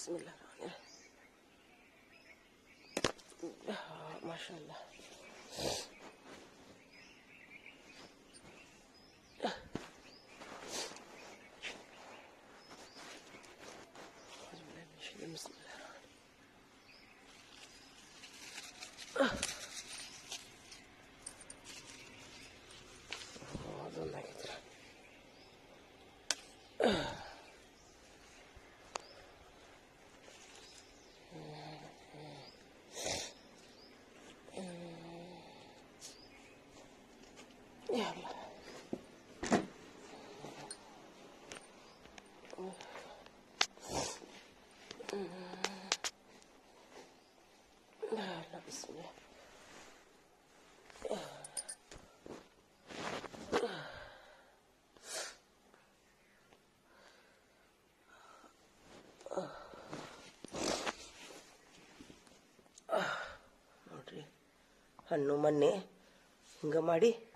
بسم الله الرحمن الرحيم ما شاء الله Ugh. ಹಣ್ಣು ಮೊನ್ನೆ ಹಿಂಗೆ ಮಾಡಿ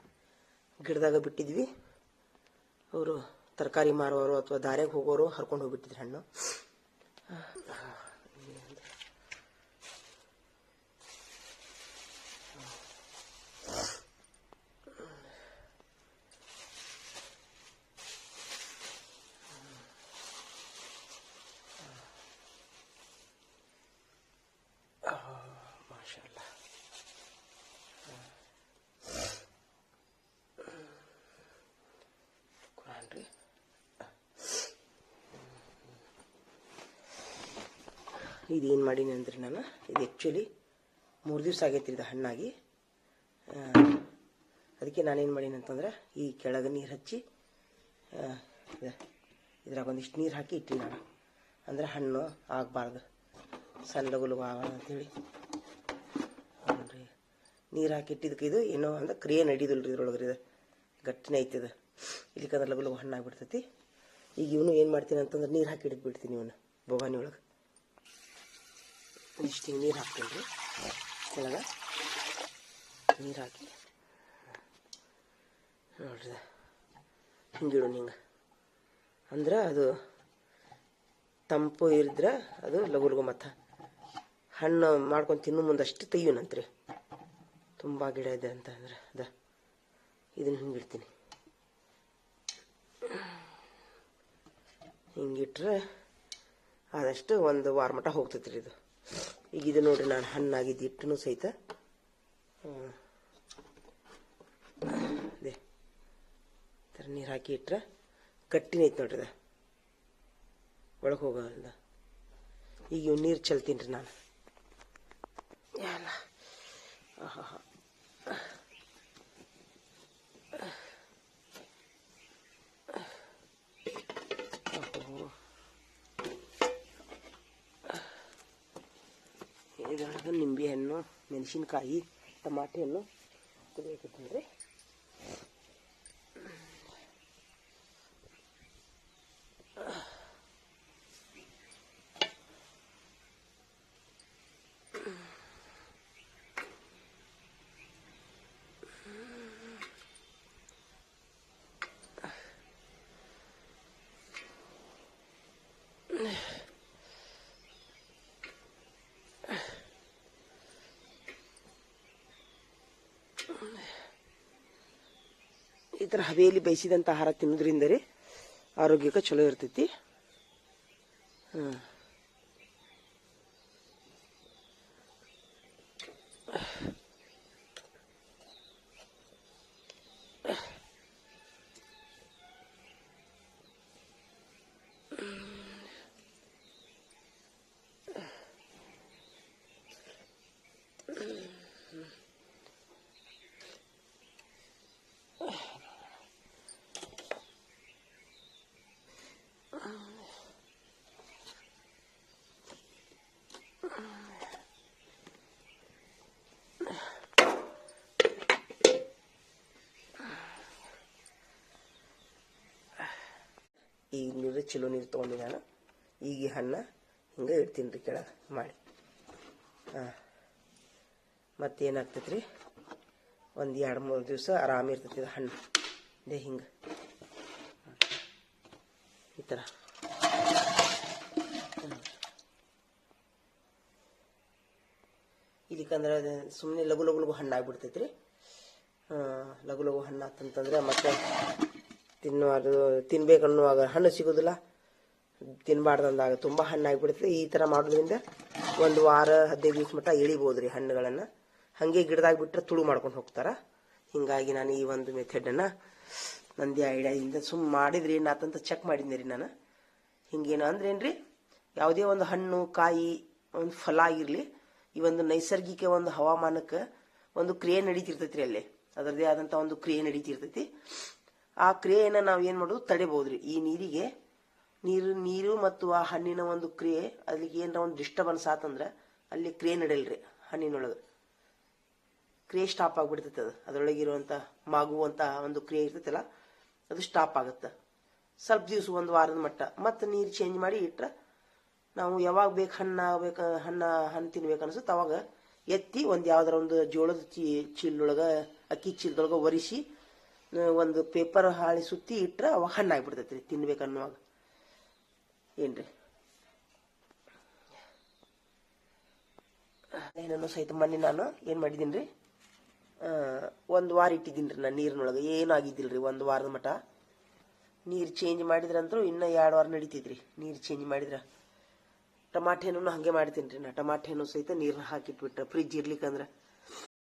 ಗಿಡದಾಗ ಬಿಟ್ಟಿದ್ವಿ. ಅವರು ತರಕಾರಿ ಮಾರೋರು ಅಥವಾ ದಾರ್ಯಾಗ ಹೋಗೋರು ಹರ್ಕೊಂಡು ಹೋಗ್ಬಿಟ್ಟಿದ್ರು ಹಣ್ಣು. ಇದೇನು ಮಾಡೀನಿ ಅಂದ್ರೆ ನಾನು ಇದು ಆ್ಯಕ್ಚುಲಿ ಮೂರು ದಿವಸ ಆಗೈತಿ ಇದು ಹಣ್ಣಾಗಿ. ಅದಕ್ಕೆ ನಾನೇನು ಮಾಡೀನಿ ಅಂತಂದ್ರೆ ಈ ಕೆಳಗೆ ನೀರು ಹಚ್ಚಿ ಇದ- ಇದ್ರಾಗ ಒಂದಿಷ್ಟು ನೀರು ಹಾಕಿ ಇಟ್ಟಿನಿ ನಾನು. ಅಂದ್ರೆ ಹಣ್ಣು ಆಗಬಾರ್ದು. ಸಣ್ಣ ಲಗು ಲಗು ಆಗೋಣ ಅಂತೇಳಿ. ನೋಡ್ರಿ ನೀರು ಹಾಕಿ ಇಟ್ಟಿದ್ದಕ್ಕೆ ಇದು ಏನೋ ಅಂದ್ರೆ ಕ್ರಿಯೆ ನಡೀದಿಲ್ಲ ರೀ ಇದ್ರೊಳಗೆ ಇದು. ಗಟ್ಟಿನೇ ಇದು. ಇಲ್ಲಿಕಂದ್ರೆ ಲಗು ಲಗು ಹಣ್ಣಾಗ್ಬಿಡ್ತೈತಿ ಈಗ ಇವನು ಏನು ಮಾಡ್ತೀನಿ ಅಂತಂದ್ರೆ ನೀರು ಹಾಕಿ ಹಿಡಿದು ಬಿಡ್ತೀನಿ ಇವನು. ಬೊಗಾನಿ ಒಳಗೆ. ಇಷ್ಟು ನೀರು ಹಾಕ್ತೀನಿ ಕೆಳಗೆ ನೀರು ಹಾಕಿ. ನೋಡ್ರಿ. ಹಿಂಗಿಡು ಹಿಂಗೆ ಅಂದ್ರೆ ಅದು ತಂಪು ಇರಿದ್ರೆ ಅದು ಲಗು ಲಗು ಮತ್ತು. ಹಣ್ಣು ಮಾಡ್ಕೊಂಡು ತಿನ್ನು ಮುಂದಷ್ಟು ತೆಗಿಯೋನಂತ್ರಿ ತುಂಬ ಗಿಡ ಇದೆ ಅಂತ ಅಂದ್ರೆ ಅದ. ಇದನ್ನು ಹಿಂಗಿಡ್ತೀನಿ. ಹಿಂಗಿಟ್ರೆ ಆದಷ್ಟು ಒಂದು ವಾರ ಮಟ್ಟ ಹೋಗ್ತೈತ್ರಿ ಇದು. ಈಗ ಇದು ನೋಡ್ರಿ ನಾನು ಹಣ್ಣಾಗಿದ್ದು ಇಟ್ಟನು ಸಹಿತ. ಇದೆ. ಥರ ನೀರು ಹಾಕಿ ಇಟ್ರ ಗಟ್ಟಿನೇ ಐತೆ ನೋಡ್ರಿ ಒಳಗೆ ಹೋಗೋದ ಈಗ ಇವ್ ನೀರು ಚೆಲ್ತೀನಿ ರೀ ನಾನು. ಎಲ್ಲ ಇದ್ರೊಳಗೆ ನಿಂಬೆ ಹಣ್ಣು ಮೆಣಸಿನ್ಕಾಯಿ ಟಮಾಟೆ ಹಣ್ಣು ಕುದಿಯಕತ್ತೀನಿ ರೀ ಈ ಥರ ಹವೆಯಲ್ಲಿ ಬೇಯಿಸಿದಂಥ ಆಹಾರ ತಿನ್ನೋದ್ರಿಂದ ರೀ ಆರೋಗ್ಯಕ್ಕೆ ಚಲೋ ಇರ್ತೈತಿ. ಹಾಂ. ಈಗ ನೀರು ಚಲೋ ನೀರು ತೊಗೊಂಡಿ ನಾನು. ಈಗ ಈ ಹಣ್ಣು ಹಿಂಗೆ ಇಡ್ತೀನಿ ರೀ ಕೆಳಗೆ ಮಾಡಿ. ಹಾಂ ಮತ್ತೇನಾಗ್ತೈತೆ ರೀ ಒಂದು ಎರಡು ಮೂರು ದಿವಸ ಆರಾಮ ಇರ್ತೈತಿ ಇದು ಹಣ್ಣು. ದೇ ಹಿಂಗೆ. ಈ ಥರ ಇದಕ್ಕಂದ್ರೆ ಸುಮ್ಮನೆ ಲಘು ಲಘು ಲಘು ಹಣ್ಣು ಆಗ್ಬಿಡ್ತೈತಿ ರೀ ಲಘು ಲಘು ಹಣ್ಣು ಆತಂತಂದ್ರೆ ಮತ್ತೆ ತಿನ್ನುವಾಗ ತಿನ್ಬೇಕನ್ನುವಾಗ ಹಣ್ಣು ಸಿಗೋದಿಲ್ಲ. ತಿನ್ಬಾರ್ದಂದಾಗ ತುಂಬ ಹಣ್ಣು ಆಗಿಬಿಡ್ತದೆ ಈ ಥರ ಮಾಡೋದ್ರಿಂದ ಒಂದು ವಾರ, ಹದಿನೈದು ದಿವಸ ಮಟ್ಟ ಎಳಿಬೋದು ರೀ ಹಣ್ಣುಗಳನ್ನು. ಹಾಗೆ ಗಿಡದಾಗ ಬಿಟ್ಟರೆ ತುಳು ಮಾಡ್ಕೊಂಡು ಹೋಗ್ತಾರ. ಹಿಂಗಾಗಿ ನಾನು ಈ ಒಂದು ಮೆಥಡನ್ನು ನಂದಿ ಐಡಿಯಾದಿಂದ ಸುಮ್ಮ ಮಾಡಿದ್ರಿ ನಾತಂತ ಚೆಕ್ ಮಾಡಿದ್ನಿ ರೀ ನಾನು. ಹಿಂಗೇನು ಅಂದ್ರೆ ಏನ್ರಿ, ಯಾವುದೇ ಒಂದು ಹಣ್ಣು, ಕಾಯಿ, ಒಂದು ಫಲ ಆಗಿರಲಿ, ಈ ಒಂದು ನೈಸರ್ಗಿಕ ಒಂದು ಹವಾಮಾನಕ್ಕೆ ಒಂದು ಕ್ರಿಯೆ ನಡೀತಿರ್ತೈತಿ ರೀ ಅಲ್ಲಿ. ಅದರದೇ ಆದಂಥ ಒಂದು ಕ್ರಿಯೆ ನಡೀತಿರ್ತೈತಿ. ಆ ಕ್ರಿಯೆಯನ್ನು ನಾವು ಏನು ಮಾಡೋದು? ತಡೆಬಹುದ್ರಿ ಈ ನೀರಿಗೆ ನೀರು ನೀರು ಮತ್ತು ಆ ಹಣ್ಣಿನ ಒಂದು ಕ್ರಿಯೆ, ಅಲ್ಲಿಗೆ ಏನರ ಒಂದು ಡಿಸ್ಟರ್ಬೆನ್ಸ್ ಆತಂದ್ರೆ ಅಲ್ಲಿ ಕ್ರಿಯೆ ನಡೆಯಲ್ರಿ ಹಣ್ಣಿನೊಳಗೆ. ಕ್ರಿಯೆ ಸ್ಟಾಪ್ ಆಗ್ಬಿಡ್ತೈತೆ ಅದು. ಅದರೊಳಗಿರುವಂಥ ಮಾಗುವಂಥ ಒಂದು ಕ್ರಿಯೆ ಇರ್ತೈತಲ್ಲ, ಅದು ಸ್ಟಾಪ್ ಆಗುತ್ತೆ. ಸ್ವಲ್ಪ ದಿವಸ ಒಂದು ವಾರದ ಮಟ್ಟ ಮತ್ತೆ ನೀರು ಚೇಂಜ್ ಮಾಡಿ ಇಟ್ರೆ ನಾವು ಯಾವಾಗ ಬೇಕು ಹಣ್ಣ ಆಗ್ಬೇಕು ಹಣ್ಣ, ಹಣ್ಣು ತಿನ್ಬೇಕು ಅನ್ಸುತ್ತೆ ಅವಾಗ ಎತ್ತಿ ಒಂದು ಯಾವ್ದಾರ ಒಂದು ಜೋಳದ ಚೀಲದೊಳಗೆ, ಅಕ್ಕಿ ಚೀಲದೊಳಗೆ ಒರೆಸಿ ಒಂದು ಪೇಪರ್ ಹಾಳಿ ಸುತ್ತಿ ಇಟ್ರೆ ಅವಾಗ ಹಣ್ಣು ಆಗ್ಬಿಡ್ತೈತೆ ರೀ ತಿನ್ಬೇಕು ಅನ್ನುವಾಗ ಏನ್ರಿ? ಏನನ್ನು ಸಹಿತ ಮೊನ್ನೆ ನಾನು. ಏನು ಮಾಡಿದ್ದೀನಿ ರೀ ಒಂದು ವಾರ ಇಟ್ಟಿದ್ದೀನಿ ನಾನು ನೀರಿನೊಳಗೆ. ಏನೂ ಆಗಿದ್ದಿಲ್ಲ ರೀ ಒಂದು ವಾರದ ಮಟ? ನೀರು ಚೇಂಜ್ ಮಾಡಿದ್ರಂತೂ ಇನ್ನೂ ಎರಡು ವಾರ ನಡೀತಿದ್ರಿ ನೀರು ಚೇಂಜ್ ಮಾಡಿದ್ರೆ. ಟಮಾಟೆ ಹಣ್ಣು ಹಾಗೆ ಮಾಡ್ತೀನಿ ರೀ ನಾ. ಟಮಾಟೆ ಹಣ್ಣು ಸಹಿತ ನೀರನ್ನ ಹಾಕಿಟ್ಬಿಟ್ರೆ ಫ್ರಿಜ್ ಇರ್ಲಿಕ್ಕಂದ್ರೆ.